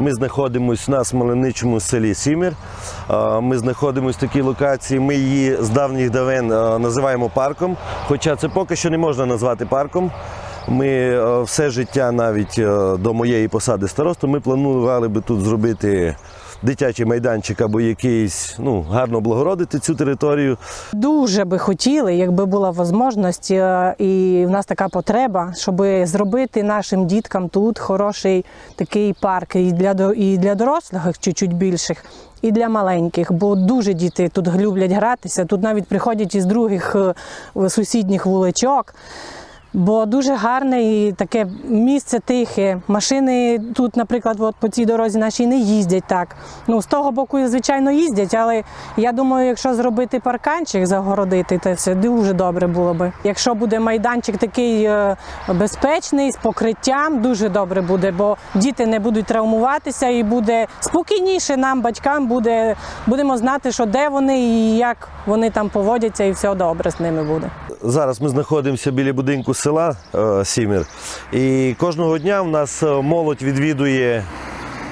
Ми знаходимося на Смоленичому селі Сімір. Ми знаходимося в такій локації. Ми її з давніх давен називаємо парком, хоча це поки що не можна назвати парком. Ми все життя, навіть до моєї посади старосту, ми планували би тут зробити дитячий майданчик або якийсь, ну, гарно облагородити цю територію. Дуже би хотіли, якби була можливість, е, і в нас така потреба, щоб зробити нашим діткам тут хороший такий парк і для, і для дорослих, чуть-чуть більших, і для маленьких, бо дуже діти тут люблять гратися. Тут навіть приходять із других е, сусідніх вуличок. Бо дуже гарне і таке місце тихе. Машини тут, наприклад, от по цій дорозі нашій не їздять так. Ну, з того боку, звичайно, їздять, але я думаю, якщо зробити парканчик, загородити, то це дуже добре було би. Якщо буде майданчик такий е, безпечний, з покриттям, дуже добре буде, бо діти не будуть травмуватися і буде спокійніше нам, батькам, буде, будемо знати, що де вони і як вони там поводяться, і все добре з ними буде. Зараз ми знаходимося біля будинку села е, Сімір. І кожного дня в нас е, молодь відвідує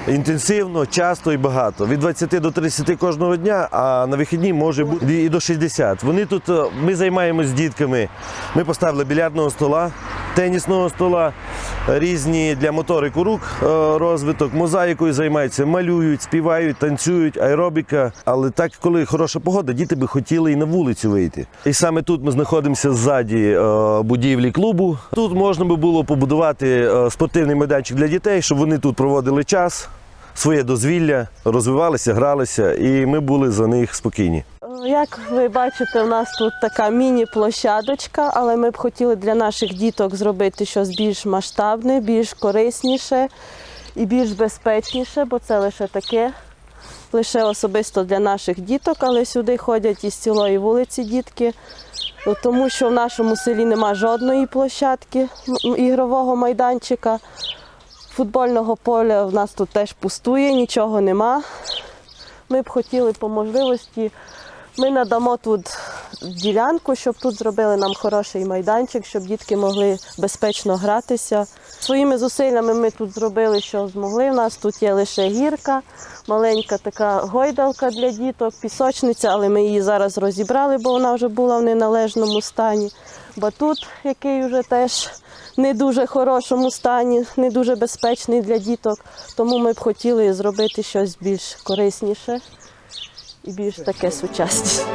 інтенсивно, часто і багато. Від 20 до 30 кожного дня, а на вихідні може бути і до 60. Вони тут, е, ми займаємось з дітками. Ми поставили білярдного стола, тенісного стола, різні для моторику рук е, розвиток, мозаїкою займаються, малюють, співають, танцюють, аеробіка. Але так, коли хороша погода, діти би хотіли і на вулицю вийти. І саме тут ми знаходимося ззаді е, будівлі клубу. Тут можна би було побудувати е, спортивний майданчик для дітей, щоб вони тут проводили час, своє дозвілля, розвивалися, гралися, і ми були за них спокійні. Як ви бачите, у нас тут така міні-площадочка, але ми б хотіли для наших діток зробити щось більш масштабне, більш корисніше і більш безпечніше, бо це лише таке, лише особисто для наших діток, але сюди ходять із цілої вулиці дітки. Ну, Тому що в нашому селі нема жодної площадки ігрового майданчика. Футбольного поля в нас тут теж пустує, нічого нема. Ми б хотіли по можливості, ми надамо тут ділянку, щоб тут зробили нам хороший майданчик, щоб дітки могли безпечно гратися. Своїми зусиллями ми тут зробили, що змогли. У нас тут є лише гірка, маленька така гойдалка для діток, пісочниця, але ми її зараз розібрали, бо вона вже була в неналежному стані. Батут, який вже теж не дуже хорошому стані, не дуже безпечний для діток. Тому ми б хотіли зробити щось більш корисніше і більш таке сучасність.